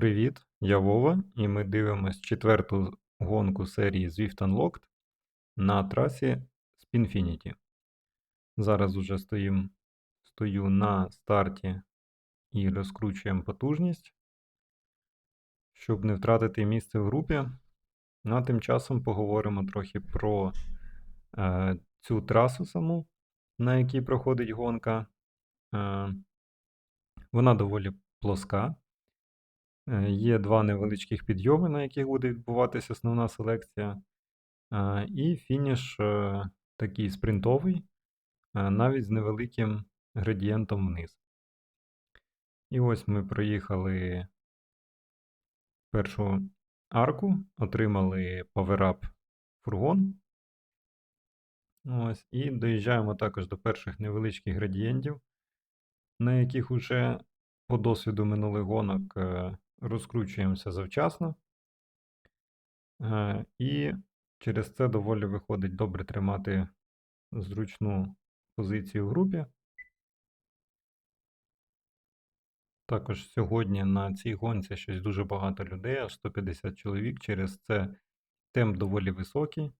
Привіт, я Вова, і ми дивимось четверту гонку серії Zwift Unlocked на трасі Spinfinity. Зараз уже стоїм, стою на старті і розкручуємо потужність, щоб не втратити місце в групі. Ну, а тим часом поговоримо трохи про е, цю трасу саму, на якій проходить гонка. Е, вона доволі плоска. Е, Є два невеличких підйоми, на яких буде відбуватися основна селекція. Е, І фініш е, такий спринтовий, навіть з невеликим градієнтом вниз. І ось ми проїхали першу арку, отримали паверап фургон. Ось, і доїжджаємо також до перших невеличких градієнтів, на яких уже по досвіду минулих гонок розкручуємося завчасно. Е, І через це доволі виходить добре тримати зручну позицію в групі. Також сьогодні на цій гонці щось дуже багато людей, аж 150 чоловік. Через це темп доволі високий.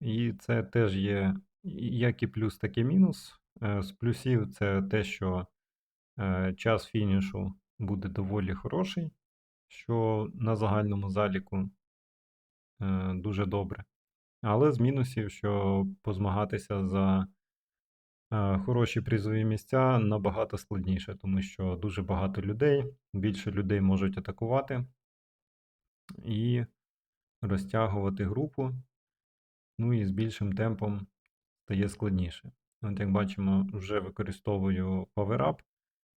І це теж є як і плюс, так і мінус. Е, З плюсів це те, що е, час фінішу буде доволі хороший, що на загальному заліку е, дуже добре. Але з мінусів, що позмагатися за е, хороші призові місця набагато складніше, тому що дуже багато людей, більше людей можуть атакувати і розтягувати групу. Ну і з більшим темпом стає складніше. От як бачимо, вже використовую PowerUp,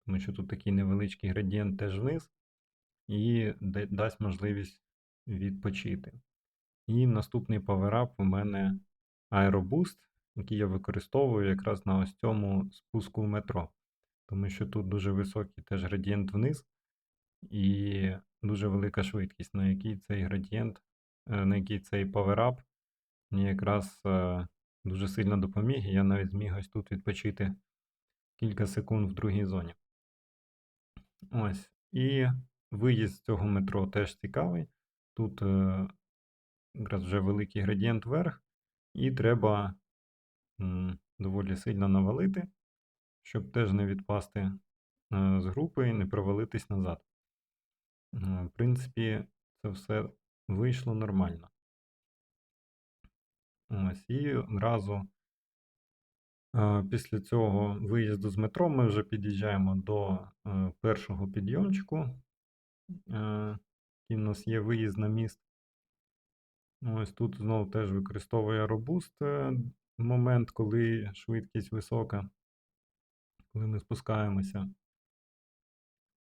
тому що тут такий невеличкий градієнт теж вниз, і дасть можливість відпочити. І наступний PowerUp у мене AeroBoost, який я використовую якраз на ось цьому спуску в метро. Тому що тут дуже високий теж градієнт вниз, і дуже велика швидкість, на який цей градієнт, е, на який цей PowerUp мені якраз е, дуже сильно допоміг, і я навіть зміг ось тут відпочити кілька секунд в другій зоні. Ось. І виїзд з цього метро теж цікавий. Тут е, якраз вже великий градієнт вверх, і треба м, доволі сильно навалити, щоб теж не відпасти е, з групи і не провалитись назад. Е, В принципі, це все вийшло нормально. Ось, і одразу після цього виїзду з метро ми вже під'їжджаємо до е, першого підйомчику, е, який у нас є виїзд на міст. Ось тут знову теж використовує робуст момент, коли швидкість висока, коли ми спускаємося.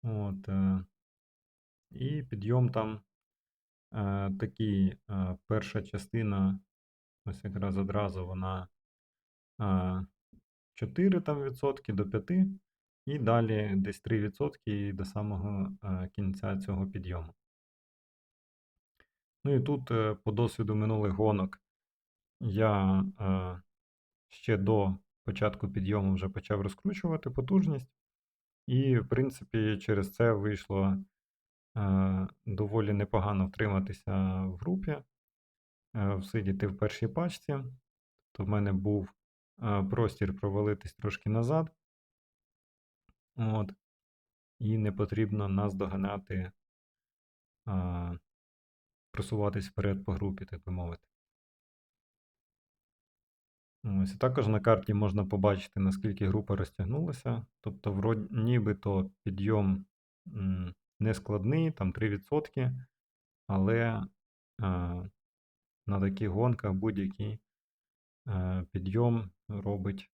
От, е, і підйом там е, такий, е, перша частина, ось якраз одразу вона е, 4 там відсотки до 5, і далі десь 3 відсотки до самого е, кінця цього підйому. Ну і тут е, по досвіду минулих гонок я е, ще до початку підйому вже почав розкручувати потужність, і, в принципі, через це вийшло доволі непогано втриматися в групі, всидіти в першій пачці. То в мене був простір провалитись трошки назад. От. І не потрібно нас доганяти, е, просуватись вперед по групі, так би мовити. Ось, і також на карті можна побачити, наскільки група розтягнулася. Тобто, врод... нібито підйом не складний, там 3%, але е, на таких гонках будь-який підйом робить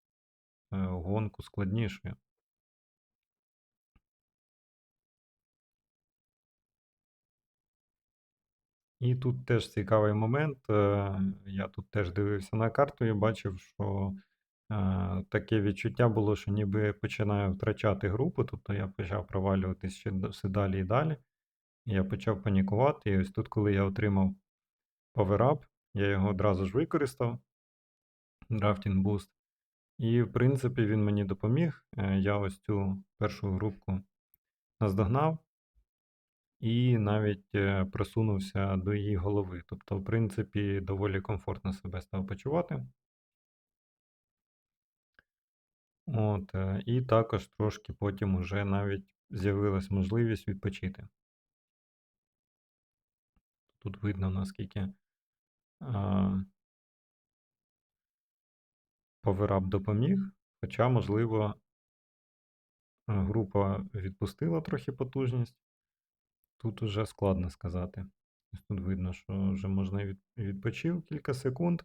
е, гонку складнішою. І тут теж цікавий момент. е, Я тут теж дивився на карту і бачив, що е, таке відчуття було, що ніби починаю втрачати групу, тобто я почав провалюватись ще все далі і далі. Я почав панікувати, і ось тут, коли я отримав PowerUp, я його одразу ж використав, Drafting Boost. І, в принципі, він мені допоміг. Е, Я ось цю першу групку наздогнав. і навіть е, просунувся до її голови. Тобто, в принципі, доволі комфортно себе став почувати. От, е, і також трошки потім уже навіть з'явилась можливість відпочити. Тут видно, наскільки а, поверап допоміг, хоча, можливо, е, група відпустила трохи потужність. Тут уже складно сказати. Тут видно, що вже можна від- відпочив кілька секунд,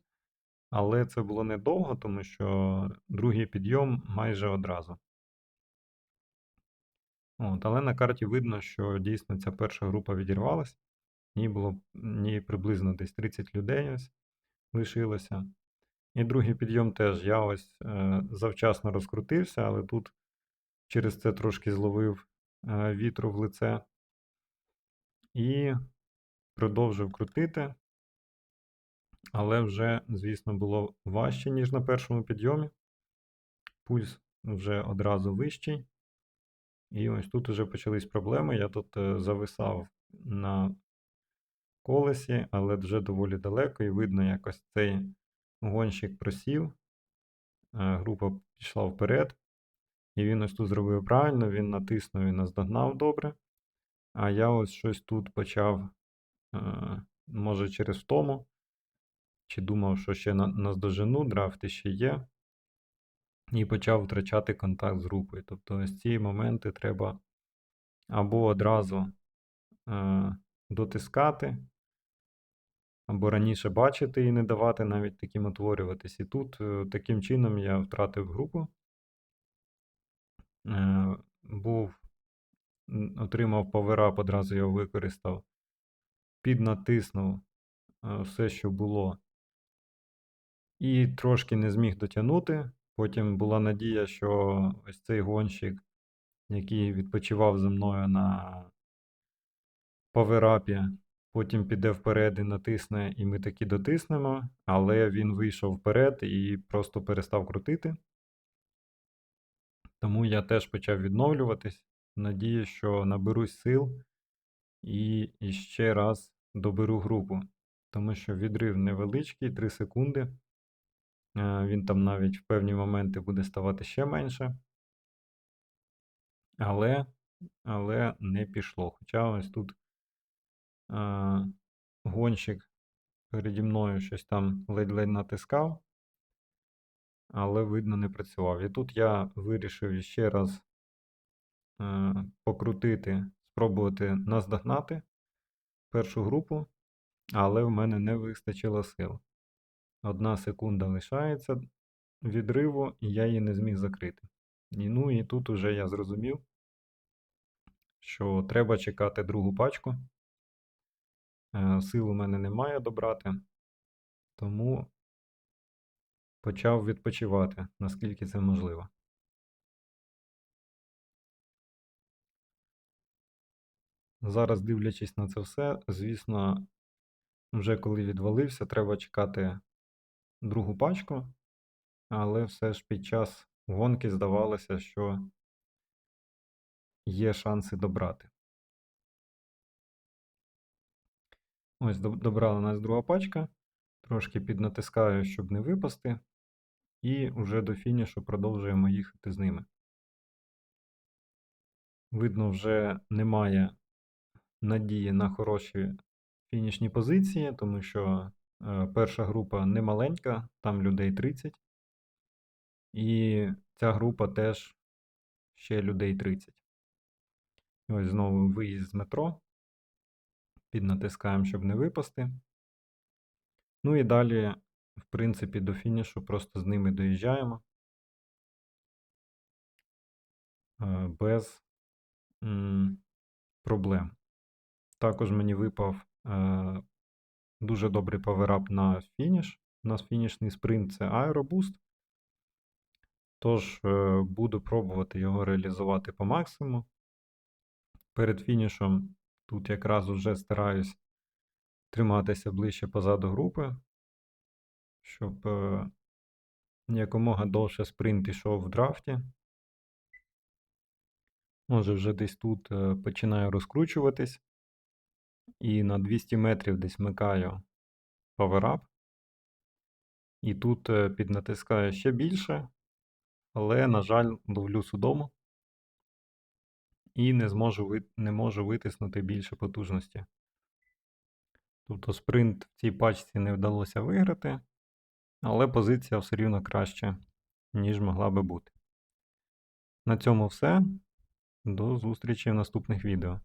але це було недовго, тому що другий підйом майже одразу. От, але на карті видно, що дійсно ця перша група відірвалась. Ній було в приблизно десь 30 людей ось лишилося. І другий підйом теж я ось е, завчасно розкрутився, але тут через це трошки зловив е, вітру в лице і продовжив крутити. Але вже, звісно, було важче, ніж на першому підйомі. Пульс вже одразу вищий. І ось тут вже почались проблеми. Я тут е, зависав на колесі, але вже доволі далеко, і видно, як ось цей гонщик просів. Е, Група пішла вперед. І він ось тут зробив правильно, він натиснув і наздогнав добре. А я ось щось тут почав, е, може, через втому, чи думав, що ще на- наздожену, драфти ще є. І почав втрачати контакт з групою. Тобто ось ці моменти треба або одразу е, дотискати, або раніше бачити і не давати навіть таким утворюватись. І тут е, таким чином я втратив групу. Е, був, отримав поверап, одразу його використав, піднатиснув е, все, що було, і трошки не зміг дотягнути. Потім була надія, що ось цей гонщик, який відпочивав зі мною на поверапі, потім піде вперед і натисне, і ми таки дотиснемо, але він вийшов вперед і просто перестав крутити. Тому я теж почав відновлюватись. Надію, що наберусь сил і, ще раз доберу групу. Тому що відрив невеличкий, 3 секунди. Е, Він там навіть в певні моменти буде ставати ще менше. Але, але не пішло. Хоча ось тут е, гонщик переді мною щось там ледь-ледь натискав, але видно не працював. І тут я вирішив ще раз е, покрутити, спробувати наздогнати першу групу, але в мене не вистачило сил. Одна секунда лишається відриву, і я її не зміг закрити. І, ну і тут уже я зрозумів, що треба чекати другу пачку. Е, Сил у мене немає добрати, тому почав відпочивати, наскільки це можливо. Зараз, дивлячись на це все, звісно, вже коли відвалився, треба чекати другу пачку, але все ж під час гонки здавалося, що є шанси добрати. Ось добрала нас друга пачка. Трошки піднатискаю, щоб не випасти, і вже до фінішу продовжуємо їхати з ними. Видно, вже немає надії на хороші фінішні позиції, тому що е, перша група не маленька, там людей 30. І ця група теж ще людей 30. І ось знову виїзд з метро. Піднатискаємо, щоб не випасти. Ну і далі, в принципі, до фінішу просто з ними доїжджаємо. е, Без проблем. Також мені випав е, дуже добрий паверап на фініш. У нас фінішний спринт це аеробуст. Тож е, буду пробувати його реалізувати по максимуму. Перед фінішом тут якраз уже стараюсь триматися ближче позаду групи, щоб е, якомога довше спринт ішов в драфті. Може, вже десь тут е, починаю розкручуватись. І на 200 метрів десь вмикаю Power І тут е, піднатискаю ще більше, але, на жаль, ловлю судому і не зможу не можу витиснути більше потужності. Тобто спринт в цій пачці не вдалося виграти, але позиція все рівно краще, ніж могла би бути. На цьому все. До зустрічі в наступних відео.